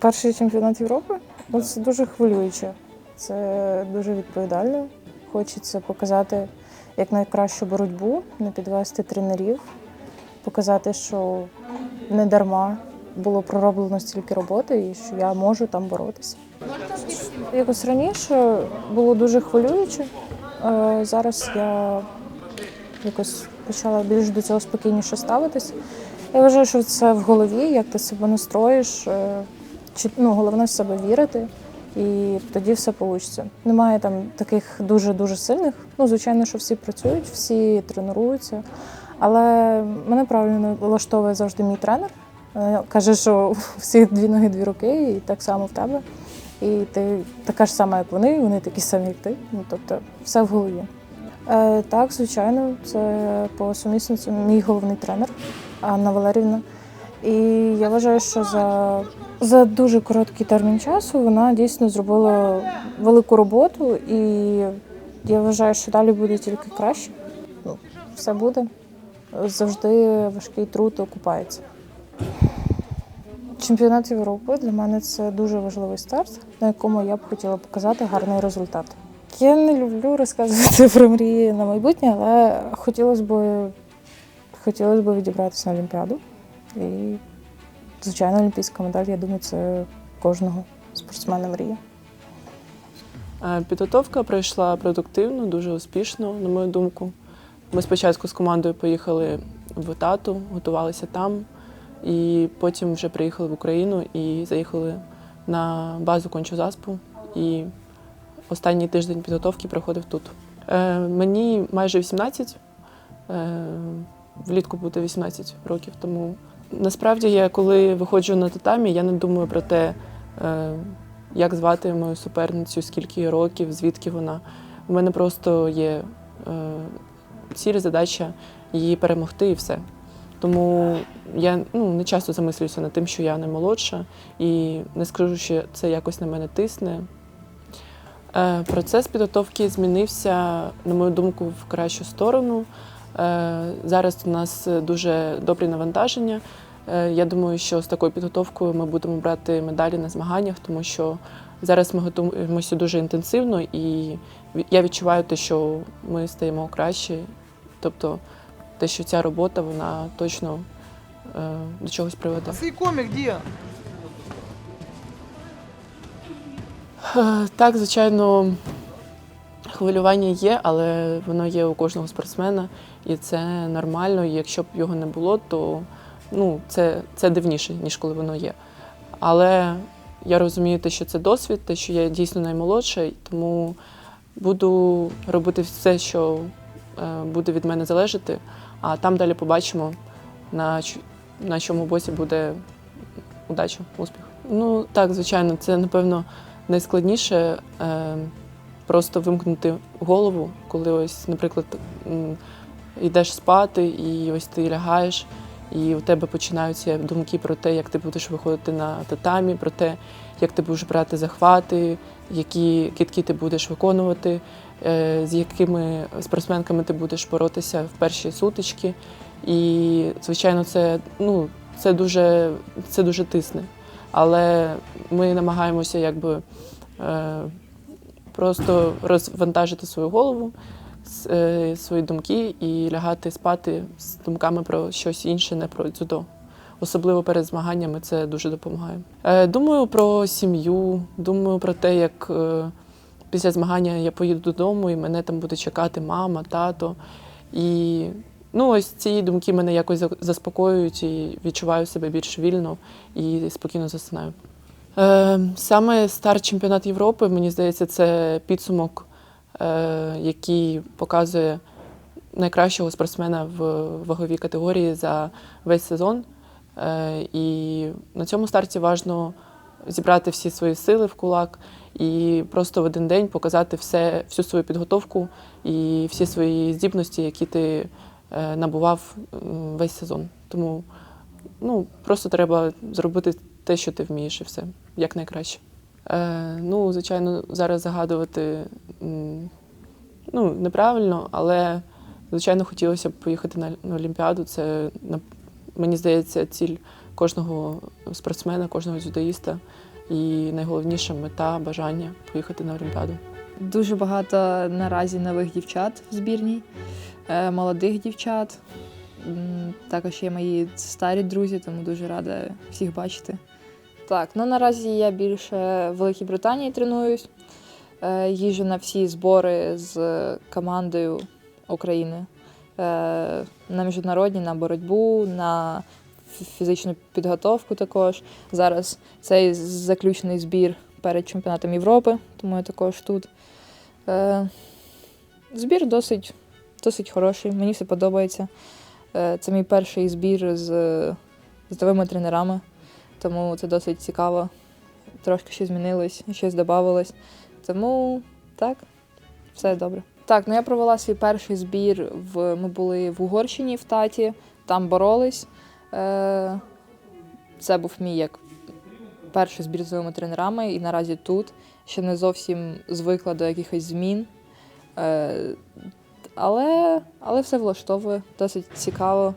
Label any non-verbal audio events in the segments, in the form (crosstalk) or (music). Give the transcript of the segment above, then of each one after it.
Перший чемпіонат Європи ну, це дуже хвилююче, це дуже відповідально. Хочеться показати як найкращу боротьбу, не підвести тренерів, показати, що не дарма було пророблено стільки роботи і що я можу там боротися. Якось раніше було дуже хвилююче. Е, Зараз я якось почала більш до цього спокійніше ставитись. Я вважаю, що це в голові, як ти себе настроїш, е, ну, головне в себе вірити, і тоді все вийде. Немає там таких дуже-дуже сильних. Ну, звичайно, що всі працюють, всі тренуються. Але мене правильно влаштовує завжди мій тренер. Е, Каже, що (laughs) у всіх дві ноги, дві руки, і так само в тебе. І ти така ж сама, як вони, вони такі самі, як ти. Ну, тобто, все в голові. Е, так, звичайно, це по сумісницю мій головний тренер Анна Валерівна. І я вважаю, що за, за дуже короткий термін часу вона дійсно зробила велику роботу, і я вважаю, що далі буде тільки краще. Ну, все буде. Завжди важкий труд окупається. Чемпіонат Європи для мене це дуже важливий старт, на якому я б хотіла показати гарний результат. Я не люблю розказувати про мрії на майбутнє, але хотілося б, хотілося б відібратися на Олімпіаду. І, звичайно, олімпійська медаль, я думаю, це кожного спортсмена мрія. Е, Підготовка пройшла продуктивно, дуже успішно, на мою думку. Ми спочатку з командою поїхали в Тату, готувалися там, і потім вже приїхали в Україну і заїхали на базу Кончозаспу. І останній тиждень підготовки проходив тут. Е, Мені майже 18, е, влітку буде 18 років, тому насправді я коли виходжу на татамі, я не думаю про те, е, як звати мою суперницю, скільки їй років, звідки вона. У мене просто є е, ціль, задача її перемогти і все. Тому я ну, не часто замислююся над тим, що я наймолодша, і не скажу, що це якось на мене тисне. Е, Процес підготовки змінився, на мою думку, в кращу сторону. Е, Зараз у нас дуже добрі навантаження. Е, Я думаю, що з такою підготовкою ми будемо брати медалі на змаганнях, тому що зараз ми готуємося дуже інтенсивно, і я відчуваю те, що ми стаємо краще. Тобто, те, що ця робота вона точно е, до чогось приведе. Цей комик где? Е, Так, звичайно, хвилювання є, але воно є у кожного спортсмена, і це нормально. І якщо б його не було, то ну, це, це дивніше, ніж коли воно є. Але я розумію те, що це досвід, те, що я дійсно наймолодша, тому буду робити все, що е, буде від мене залежати, а там далі побачимо, на, на чому боці буде удача, успіх. Ну так, звичайно, це напевно найскладніше е, просто вимкнути голову, коли ось, наприклад, йдеш спати, і ось ти лягаєш, і у тебе починаються думки про те, як ти будеш виходити на татамі, про те, як ти будеш брати захвати, які китки ти будеш виконувати, е, з якими спортсменками ти будеш боротися в перші сутички. І, звичайно, це, ну, це, дуже, це дуже тисне. Але ми намагаємося якби е, просто розвантажити свою голову, е, свої думки і лягати спати з думками про щось інше, не про дзюдо. Особливо перед змаганнями це дуже допомагає. Е, думаю про сім'ю, думаю про те, як е, після змагання я поїду додому і мене там буде чекати мама, тато. І ну, ось ці думки мене якось заспокоюють і відчуваю себе більш вільно і спокійно засинаю. Е, саме старт чемпіонат Європи, мені здається, це підсумок, е, який показує найкращого спортсмена в ваговій категорії за весь сезон. Е, і на цьому старті важливо зібрати всі свої сили в кулак і просто в один день показати все, всю свою підготовку і всі свої здібності, які ти набував весь сезон. Тому ну, просто треба зробити те, що ти вмієш, і все як найкраще. Е, ну, звичайно, зараз загадувати ну, неправильно, але звичайно хотілося б поїхати на, Олімпіаду. Це мені здається ціль кожного спортсмена, кожного дзюдоїста. І найголовніша мета бажання поїхати на Олімпіаду. Дуже багато наразі нових дівчат в збірній, е, молодих дівчат. Також є мої старі друзі, тому дуже рада всіх бачити. Так, ну наразі я більше в Великій Британії тренуюсь. Е, Їжджу на всі збори з командою України. Е, На міжнародні, на боротьбу, на фізичну підготовку також. Зараз цей заключний збір перед чемпіонатом Європи, тому я також тут. Е, Збір досить, досить хороший, мені все подобається. Е, Це мій перший збір з, з новими тренерами, тому це досить цікаво. Трошки щось змінилось, щось додавалось. Тому так, все добре. Так, ну я провела свій перший збір в ми були в Угорщині в Таті, там боролись. Е, Це був мій як перший збір з новими тренерами, і наразі тут ще не зовсім звикла до якихось змін. Але, але все влаштовує, досить цікаво.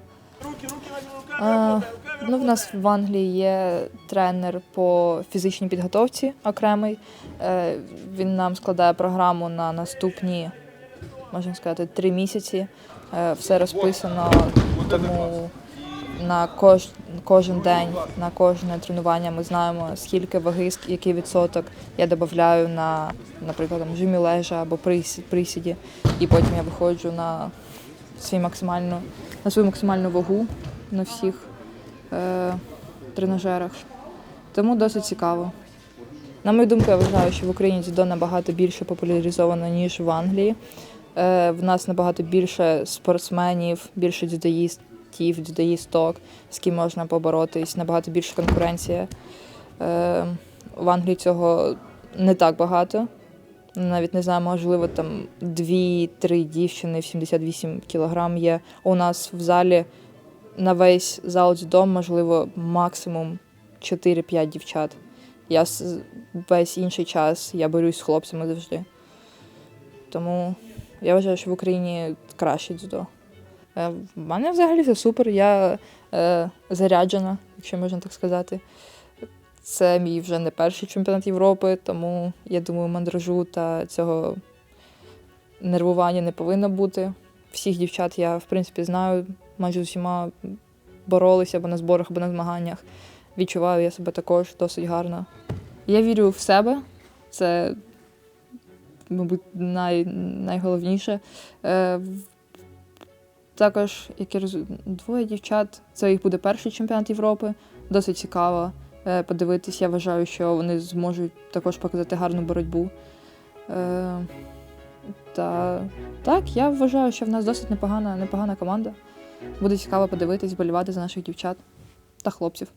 Е, ну, в нас в Англії є тренер по фізичній підготовці окремий. Е, він нам складає програму на наступні, можна сказати, три місяці. Е, все розписано, тому на кож, кожен день, на кожне тренування ми знаємо, скільки ваги, який відсоток я додаю на, наприклад, там, жимі лежа або присі- присіді. І потім я виходжу на, свій максимальну, на свою максимальну вагу на всіх е, тренажерах. Тому досить цікаво. На мою думку, я вважаю, що в Україні дзюдо набагато більше популяризовано, ніж в Англії. Е, в нас набагато більше спортсменів, більше дзюдоїстів, дзюдоїсток, з ким можна поборотись, набагато більша конкуренція. Е, в Англії цього не так багато. Навіть не знаю, можливо, там дві-три дівчини в 78 кілограм є. У нас в залі на весь зал дзюдо, можливо, максимум 4-5 дівчат. Я весь інший час я борюсь з хлопцями завжди. Тому я вважаю, що в Україні краще дзюдо. Е, В мене взагалі все супер. Я е, заряджена, якщо можна так сказати. Це мій вже не перший чемпіонат Європи, тому я думаю, мандражу та цього нервування не повинно бути. Всіх дівчат я, в принципі, знаю, майже з усіма боролися або на зборах, або на змаганнях. Відчуваю я себе також досить гарно. Я вірю в себе. Це, мабуть, най, найголовніше. Е, також, як я розумію, двоє дівчат. Це їх буде перший чемпіонат Європи. Досить цікаво е, подивитись. Я вважаю, що вони зможуть також показати гарну боротьбу. Е, та так, я вважаю, що в нас досить непогана, непогана команда. Буде цікаво подивитись, болівати за наших дівчат та хлопців.